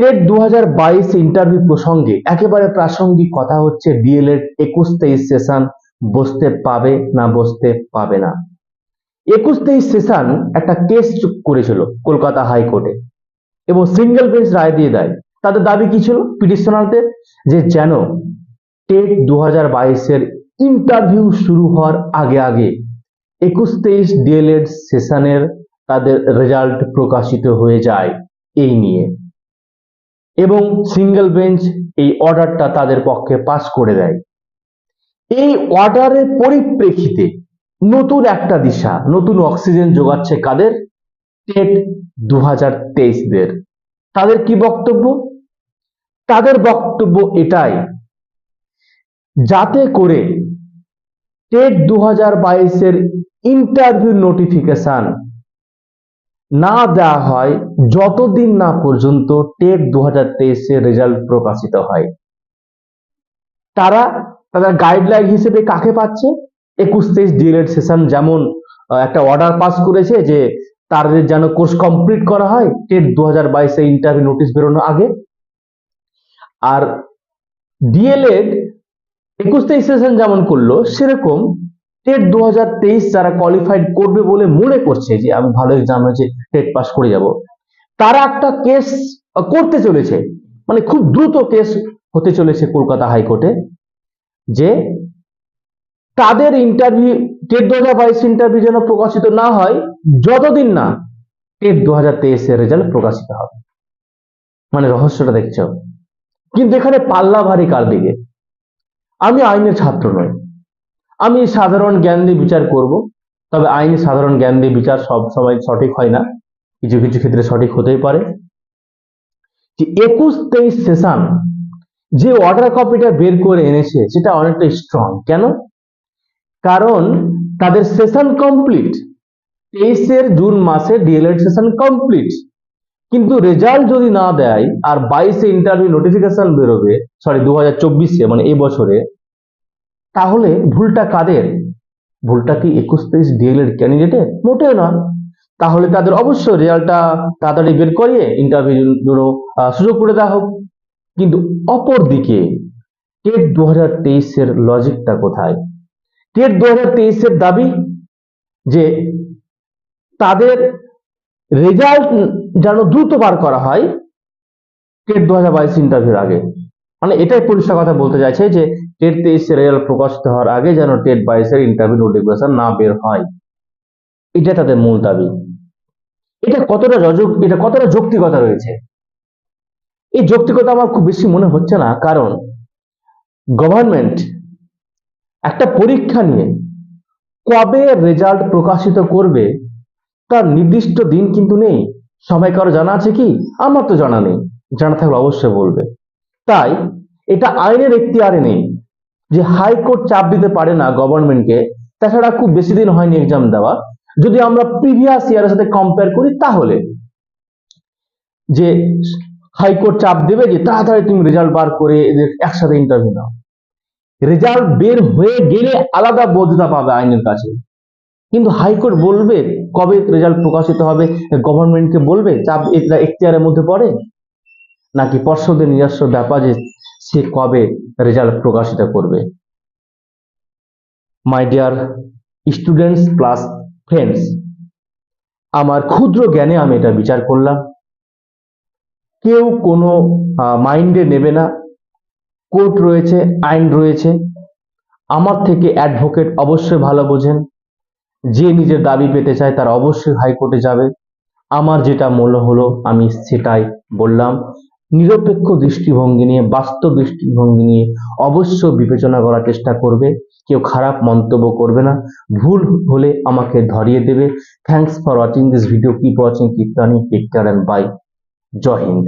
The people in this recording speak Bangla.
টেট দু হাজার বাইশ ইন্টারভিউ প্রসঙ্গে একেবারে প্রাসঙ্গিক কথা হচ্ছে ডিএলএড একুশ তেইশ সেশন বসতে পাবে না, বসতে পাবে না। একুশ তেইশ সেশন একটা কেস করেছিল কলকাতা হাইকোর্টে এবং সিঙ্গেল বেঞ্চ রায় দিয়ে দেয়। তাদের দাবি কি ছিল? পিটিশনারদের যে যেন টেট দু হাজার বাইশের ইন্টারভিউ শুরু হওয়ার আগে আগে একুশ তেইশ ডিএলএড সেশনের তাদের রেজাল্ট প্রকাশিত হয়ে যায় এই নিয়ে। এবং সিঙ্গেল বেঞ্চ এই অর্ডারটা তাদের পক্ষে পাস করে দেয়। এই অর্ডারের পরিপ্রেক্ষিতে নতুন একটা দিশা, নতুন অক্সিজেন যোগাচ্ছে কাদের? টেট দু হাজার তাদের কি বক্তব্য? তাদের বক্তব্য এটাই, যাতে করে টেট দু হাজার বাইশের ইন্টারভিউ নোটিফিকেশন না দেওয়া হয়, যতদিন না পর্যন্ত টেট দু হাজার তেইশের রেজাল্ট প্রকাশিত হয়। তারা তাদের গাইডলাইন হিসেবে কাকে পাচ্ছে? একুশ তেইশ ডিএলএড সেশন যেমন একটা অর্ডার পাস করেছে যে তাদের যেন কোর্স কমপ্লিট করা হয়, টেট দু হাজার বাইশে ইন্টারভিউ নোটিশ বেরোনোর আগে। আর ডিএলএড একুশ তেইশ সেশন যেমন করল, সেরকম টেট দু যারা কোয়ালিফাইড করবে বলে মনে করছে যে আমি ভালো এক্সাম হয়েছে টেট পাস করে যাব, তারা একটা কেস করতে চলেছে। মানে খুব দ্রুত কেস হতে চলেছে কলকাতা হাইকোর্টে, যে তাদের ইন্টারভিউ টেট দু হাজার বাইশ ইন্টারভিউ যেন প্রকাশিত না হয়, যতদিন না টেট দু হাজার তেইশের রেজাল্ট প্রকাশিত হবে। মানে রহস্যটা দেখছ? কিন্তু এখানে পাল্লা ভারী কার দিকে? আমি আইনের ছাত্র নই। আমি সাধারণ জ্ঞান দিয়ে বিচার করব, তবে আইনে সাধারণ জ্ঞান দিয়ে বিচার সব সময় সঠিক হয় না। কিছু কিছু ক্ষেত্রে সঠিক হতেই পারে। যে একুশ তেইশ সেশন, যে অর্ডার কপিটা বের করে এনেছে, সেটা অনেকটা স্ট্রং কেন? কারণ তাদের সেশন কমপ্লিট তেইশের জুন মাসে ডিএলএড সেশন কমপ্লিট কিন্তু রেজাল্ট যদি না দেয়, আর বাইশে ইন্টারভিউ নোটিফিকেশন বেরোবে সরি দু হাজার মানে এই বছরে তাহলে ভুলটা কাদের? ভুলটা কি একুশ তেইশ ডিএলএড ক্যান্ডিডেটের মোটেও না। তাহলে তাদের অবশ্যই রেজাল্টটা তাড়াতাড়ি বের করিয়ে ইন্টারভিউ জন্য আহ, সুযোগ করে দেওয়া হোক। কিন্তু অপরদিকে টেট দু হাজার তেইশের লজিকটা কোথায়? টেট দু হাজার তেইশের দাবি যে তাদের রেজাল্ট যেন দ্রুত বার করা হয় টেট দু হাজার বাইশ ইন্টারভিউর আগে। মানে এটাই পরিষ্কার কথা বলতে চাইছে যে টেট তেইশের রেজাল্ট প্রকাশিত হওয়ার আগে যেন টেট বাইশের ইন্টারভিউ নোটিফিকেশন না বের হয়। এটা তাদের মূল দাবি। এটা কতটা এটা কতটা যৌক্তিকতা রয়েছে? এই যৌক্তিকতা আমার খুব বেশি মনে হচ্ছে না, কারণ গভর্নমেন্ট একটা পরীক্ষা নিয়ে কবে রেজাল্ট প্রকাশিত করবে, তার নির্দিষ্ট দিন কিন্তু নেই। সবাই কারও জানা আছে কি? আমার তো জানা নেই। জানা থাকলে অবশ্যই বলবে। তাই এটা আইনের এখতিয়ারে নেই। যে হাইকোর্ট চাপ দিতে পারে না গভর্নমেন্টকে তাছাড়া খুব বেশি দিন হয়নি এক্সাম দেওয়া। যদি আমরা প্রিভিয়াস ইয়ারের সাথে কম্পেয়ার করি তাহলে, যে হাইকোর্ট চাপ দেবে যে তাড়াতাড়ি তুমি রেজাল্ট বার করে একসাথে ইন্টারভিউ নাও। রেজাল্ট বের হয়ে গেলে আলাদা বোঝটা পাবে আইনের কাছে। কিন্তু হাইকোর্ট বলবে কবে রেজাল্ট প্রকাশিত হবে গভর্নমেন্টকে বলবে চাপ এটা এখতিয়ারের মধ্যে পড়ে? নাকি পর্ষদের নিজস্ব ব্যাপার যে সে কবে রেজাল্ট প্রকাশিত করবে? My dear students plus friends আমার ক্ষুদ্র জ্ঞানে আমি এটা বিচার করলাম। কেউ কোনো মাইন্ডে নেবে না। কোর্ট রয়েছে, আইন রয়েছে। আমার থেকে অ্যাডভোকেট অবশ্যই ভালো বোঝেন। যে নিজের দাবি পেতে চায় তার অবশ্যই হাইকোর্টে যাবে। আমার যেটা মূল্য হলো আমি সেটাই বললাম। নিরপেক্ষ দৃষ্টিভঙ্গি নিয়ে, বাস্তব দৃষ্টিভঙ্গি নিয়ে অবশ্য বিবেচনা করার চেষ্টা করবে। কেউ খারাপ মন্তব্য করবে না। ভুল হলে আমাকে ধরিয়ে দেবে। Thanks for watching this video keep watching keep turning take care and bye Joy Hind.